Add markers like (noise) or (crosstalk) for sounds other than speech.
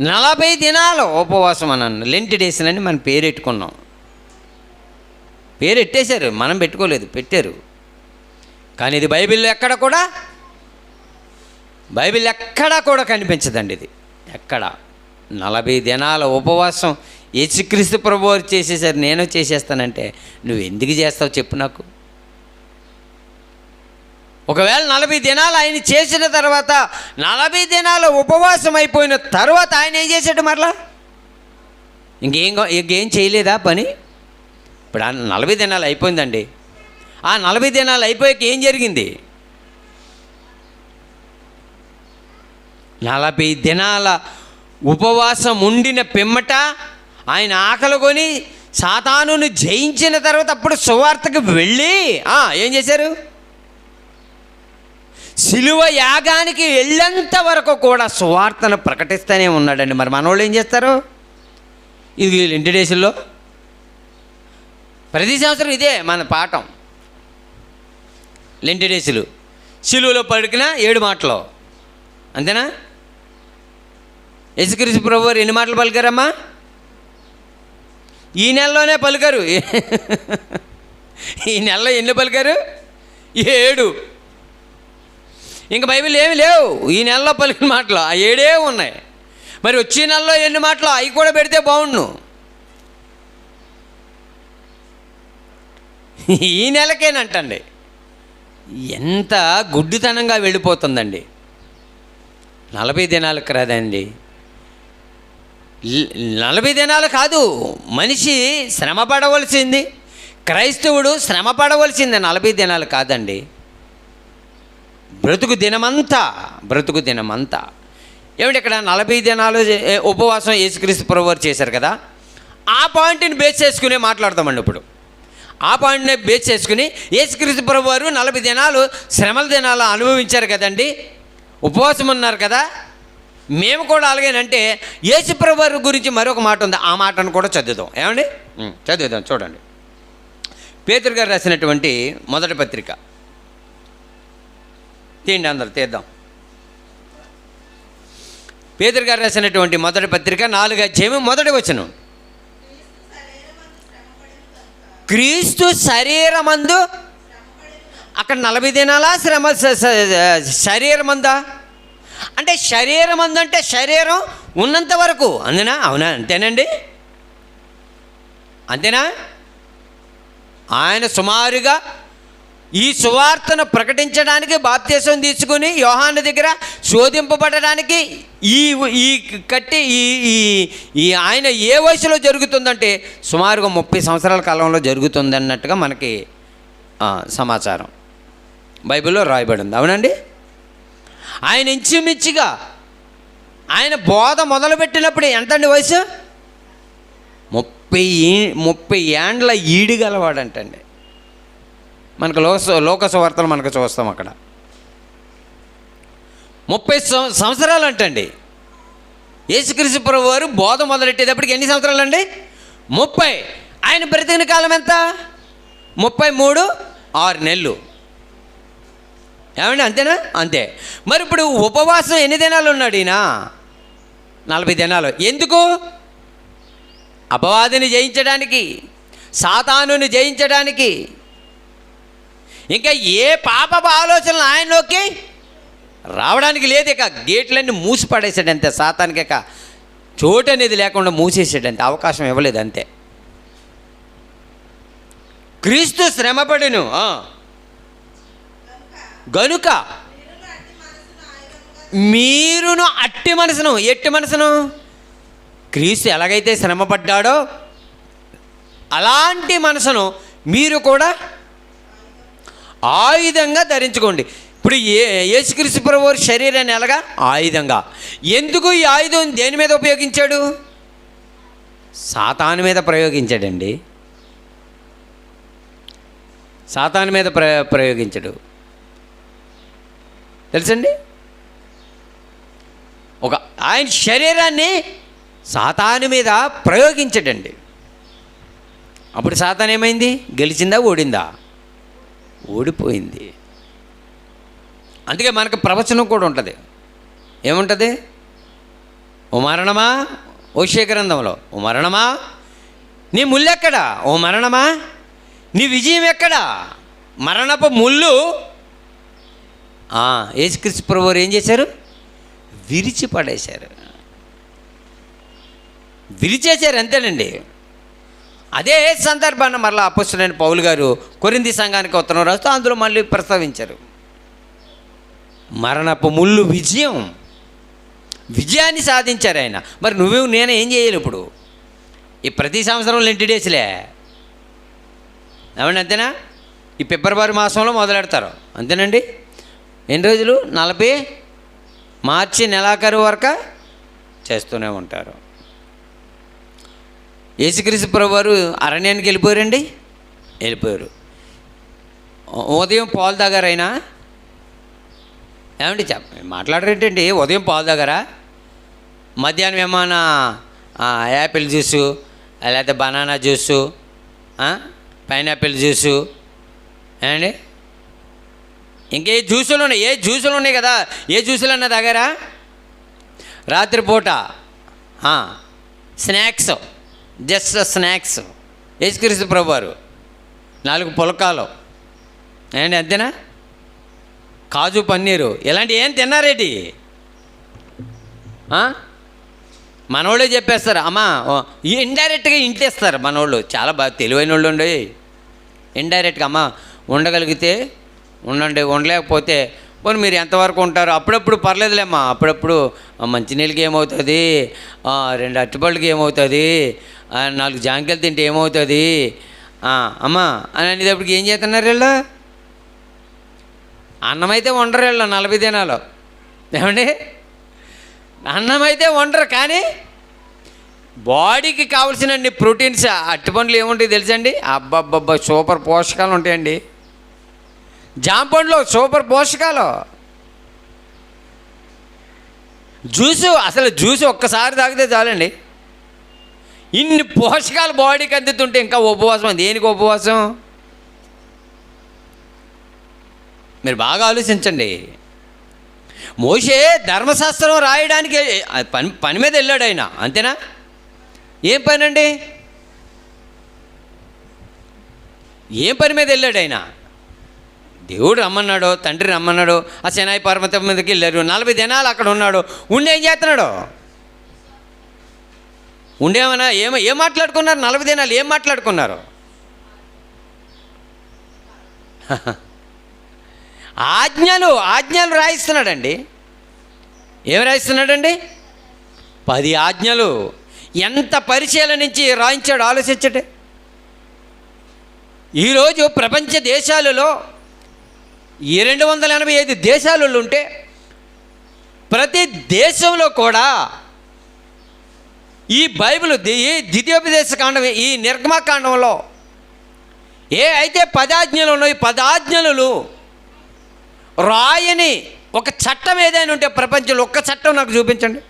నలభై దినాలు ఉపవాసం అన్నాను లెంటి డేస్ అని మనం పేరెట్టుకున్నాం. పేరెట్టేశారు మనం పెట్టుకోలేదు పెట్టారు. కానీ ఇది బైబిల్లో ఎక్కడ కూడా బైబిల్ ఎక్కడా కూడా కనిపించదండి ఇది. ఎక్కడ? నలభై దినాల ఉపవాసం యేసుక్రీస్తు ప్రభువారు చేసేసారు నేను చేసేస్తానంటే నువ్వు ఎందుకు చేస్తావు చెప్పు నాకు. ఒకవేళ నలభై దినాలు ఆయన చేసిన తర్వాత నలభై దినాల ఉపవాసం అయిపోయిన తర్వాత ఆయన ఏం చేశాడు మరలా? ఇంకేం ఇంకేం చేయలేదా పని? ఇప్పుడు ఆ నలభై దినాలు అయిపోయిందండి. ఆ నలభై దినాలు అయిపోయాక ఏం జరిగింది? నలభై దినాల ఉపవాసం ఉండిన పిమ్మట ఆయన ఆకలి కొని సాతానుని జయించిన తర్వాత అప్పుడు సువార్తకు వెళ్ళి ఏం చేశారు? శిలువ యాగానికి వెళ్ళేంత వరకు కూడా సువార్తను ప్రకటిస్తూనే ఉన్నాడండి. మరి మనవాళ్ళు ఏం చేస్తారు? ఇది వీళ్ళు ఇంటి డేసుల్లో. ప్రతి సంవత్సరం ఇదే మన పాఠం. లెంటి డేసులు. సిలువలో పడికిన ఏడు మాటలు. అంతేనా? యశుక్రీస్తు ప్రభు వారు ఎన్ని మాటలు పలికారమ్మా? ఈ నెలలోనే పలికారు. ఈ నెలలో ఎన్ని పలికారు? ఏడు. ఇంకా బైబిల్ ఏమి లేవు. ఈ నెలలో పలికిన మాటలు ఆ ఏడే ఉన్నాయి. మరి వచ్చే నెలలో ఎన్ని మాటలు అవి కూడా పెడితే బాగుండు. ఈ నెలకేనంటండి ఎంత గుడ్డితనంగా వెళ్ళిపోతుందండి. నలభై దినాలకు రాదండి. నలభై దినాలు కాదు మనిషి శ్రమ పడవలసింది క్రైస్తవుడు శ్రమ పడవలసింది నలభై దినాలు కాదండి. బ్రతుకు దినమంతా బ్రతుకు దినమంతా. ఏమిటి ఇక్కడ నలభై దినాలు ఉపవాసం యేసుక్రీస్తు ప్రభువారు చేశారు కదా? ఆ పాయింట్ని బేస్ చేసుకునే మాట్లాడతామండి ఇప్పుడు. ఆ పాయింట్ని బేస్ చేసుకుని యేసుక్రీస్తు ప్రభువారు నలభై దినాలు శ్రమల దినాలు అనుభవించారు కదండి? ఉపవాసం ఉన్నారు కదా? మేము కూడా అలాగేనంటే యేసు ప్రభువారి గురించి మరొక మాట ఉంది. ఆ మాటను కూడా చదువుదాం. ఏమండి? చదువుదాం చూడండి. పేతురు గారు రాసినటువంటి మొదటి పత్రిక. తీయండి అందరు తీద్దాం. పేదరి గారు రాసినటువంటి మొదటి పత్రిక నాలుగు అధ్యాయం మొదటి వచనం. క్రీస్తు శరీరమందు అక్కడ నలభై దినాలా శ్రమ శరీరమందా అంటే శరీరమందు? అంటే శరీరం ఉన్నంత వరకు అందునా అవునా? అంతేనండి? అంతేనా? ఆయన సుమారుగా ఈ సువార్తను ప్రకటించడానికి బాప్తీసం తీసుకుని యోహాను దగ్గర శోధింపబడడానికి ఈ ఈ కట్టి ఈ ఈ ఈ ఆయన ఏ వయసులో జరుగుతుందంటే సుమారుగా ముప్పై సంవత్సరాల కాలంలో జరుగుతుంది అన్నట్టుగా మనకి సమాచారం. బైబిల్లో రాయబడింది. అవునండి? ఆయన ఇంచుమించుగా ఆయన బోధ మొదలుపెట్టినప్పుడు ఎంతండి వయసు? ముప్పై ముప్పై ఏండ్ల ఈడిగలవాడంటండి మనకు లోక లోక వార్తలు మనకు చూస్తాం అక్కడ. ముప్పై సం- సంవత్సరాలు అంటండి యేసుక్రీస్తు ప్రభు వారు బోధ మొదలెట్టేటప్పటికి ఎన్ని సంవత్సరాలు అండి ముప్పై. ఆయన బ్రతికిన కాలం ఎంత? ముప్పై మూడు ఆరు నెలలు. ఏమండి అంతేనా? అంతే. మరి ఇప్పుడు ఉపవాసం ఎన్ని దినాలు ఉన్నాడు ఈయన? నలభై దినాలు. ఎందుకు? అపవాదిని జయించడానికి సాతానుని జయించడానికి. ఇంకా ఏ పాపపు ఆలోచనలు ఆయనలోకి రావడానికి లేదు ఇక. గేట్లన్నీ మూసి పడేసాడు అంతే సాతానికి ఇక చోటు అనేది లేకుండా మూసేసాడు అంతే అవకాశం ఇవ్వలేదు అంతే. క్రీస్తు శ్రమపడిను. గనుక మీరును అట్టి మనసును ఎట్టి మనసును? క్రీస్తు ఎలాగైతే శ్రమపడ్డాడో అలాంటి మనసును మీరు కూడా ఆయుధంగా ధరించుకోండి. ఇప్పుడు ఏ యేసుక్రీస్తు ప్రభు శరీరాన్ని ఎలాగా? ఆయుధంగా. ఎందుకు ఈ ఆయుధం దేని మీద ఉపయోగించాడు? సాతాను మీద ప్రయోగించాడండి. సాతాను మీద ప్ర ప్రయోగించడు. తెలుసండి? ఒక ఆయన శరీరాన్ని సాతాను మీద ప్రయోగించడండి. అప్పుడు సాతాన్ ఏమైంది? గెలిచిందా? ఓడిందా? ఓడిపోయింది. అందుకే మనకు ప్రవచనం కూడా ఉంటుంది. ఏముంటుంది? ఓ మరణమా? ఓషే గ్రంథంలో ఓ మరణమా? నీ ముళ్ళు ఓ మరణమా? నీ విజయం ఎక్కడా? మరణపు ముళ్ళు. యేసుక్రీస్తు ప్రభు ఏం చేశారు? విరిచి పడేశారు విరిచేశారు అంతేనండి. అదే సందర్భాన్ని మరలా అపస్తులైన పౌలు గారు కొరింది సంఘానికి ఉత్తరం రాస్తూ అందులో మళ్ళీ ప్రస్తావించారు. మరణపు ముళ్ళు విజయం. విజయాన్ని సాధించారు ఆయన. మరి నువ్వు నేను ఏం చేయాలి ఇప్పుడు? ఈ ప్రతి సంవత్సరం లెంటి డేస్లే? ఏమండి అంతేనా? ఈ ఫిబ్రవరి మాసంలో మొదలెడతారు. అంతేనండి? ఎన్ని రోజులు? నలభై మార్చి నెలాఖరు వరకు చేస్తూనే ఉంటారు. యేసుక్రీస్తు ప్రభు వారు అరణ్యానికి వెళ్ళిపోయారండి? వెళ్ళిపోయారు. ఉదయం పాలు తాగారైనా ఏమండి చెప్ మాట్లాడరేంటండి? ఉదయం పాలు తాగారా? మధ్యాహ్నం ఏమైనా యాపిల్ జ్యూసు లేకపోతే బనానా జ్యూసు పైనాపిల్ జ్యూసు ఏమండి? ఇంకే జ్యూసులు ఉన్నాయి ఏ జ్యూసులు ఉన్నాయి కదా? ఏ జ్యూసులు అన్నా తాగారా? రాత్రిపూట స్నాక్స్. Just snacks. యేసుక్రీస్తు ప్రభువారు. నాలుగు పులకాలు. ఏంటి అంతేనా? కాజు పన్నీరు. ఇలాంటి ఏం తిన్నారేటి? మనవాళ్ళే మనోళ్ళే చెప్పేస్తారు. అమ్మా ఇండైరెక్ట్గా ఇంట్లేస్తారు మనోళ్ళు. చాలా బాగా తెలివైన వాళ్ళు ఉండి. ఇండైరెక్ట్గా అమ్మా ఉండగలిగితే ఉండండి ఉండలేకపోతే. పోనీ మీరు ఎంతవరకు ఉంటారు అప్పుడప్పుడు పర్లేదులేమ్మా. అప్పుడప్పుడు మంచినీళ్ళకి ఏమవుతుంది? రెండు అట్టిపళ్ళకి ఏమవుతుంది? నాలుగు జాంకాయలు తింటే ఏమవుతుంది? అమ్మా అని అనేటప్పటికి ఏం చేస్తున్నారు వీళ్ళు? అన్నం అయితే వండరు వీళ్ళు నలభై దినాలు. ఏమండి? అన్నం అయితే వండరు కానీ బాడీకి కావాల్సిన ప్రోటీన్స్ అట్టిపండ్లు ఏముంటాయి తెలుసండి? అబ్బబ్బబ్బా సూపర్ పోషకాలు ఉంటాయండి. జామ పండ్లు సూపర్ పోషకాలు. జ్యూసు అసలు జ్యూస్ ఒక్కసారి తాగితే చాలండి. ఇన్ని పోషకాలు బాడీకి అందుతుంటే ఇంకా ఉపవాసం దేనికి ఉపవాసం? మీరు బాగా ఆలోచించండి. మోషే ధర్మశాస్త్రం రాయడానికి పని పని మీద వెళ్ళాడు ఆయన అంతేనా? ఏం పని అండి ఏం పని మీద వెళ్ళాడు ఆయన? దేవుడు రమ్మన్నాడు తండ్రి రమ్మన్నాడు ఆ శనాయి పర్వతం మీదకి వెళ్ళారు. నలభై దినాలు అక్కడ ఉన్నాడు. ఉండి ఏం చేస్తున్నాడు? ఉండేమన్నా ఏమ ఏం మాట్లాడుకున్నారు? నలభై దినాలు ఏం మాట్లాడుకున్నారు? (laughs) ఆజ్ఞలు ఆజ్ఞలు రాయిస్తున్నాడండి. ఏం రాయిస్తున్నాడండి? పది ఆజ్ఞలు. ఎంత పరిశీలనించి రాయించాడు? ఆలోచించటే ఈరోజు ప్రపంచ దేశాలలో ఈ రెండు వందల ఎనభై ఐదు దేశాలలో ఉంటే ప్రతి దేశంలో కూడా ఈ బైబిల్ ఈ ద్వితీయోపదేశ కాండం ఈ నిర్గమకాండంలో ఏ అయితే పదాజ్ఞలు ఉన్నాయో ఈ పదాజ్ఞలు రాయని ఒక చట్టం ఏదైనా ఉంటే ప్రపంచంలో ఒక్క చట్టం నాకు చూపించండి.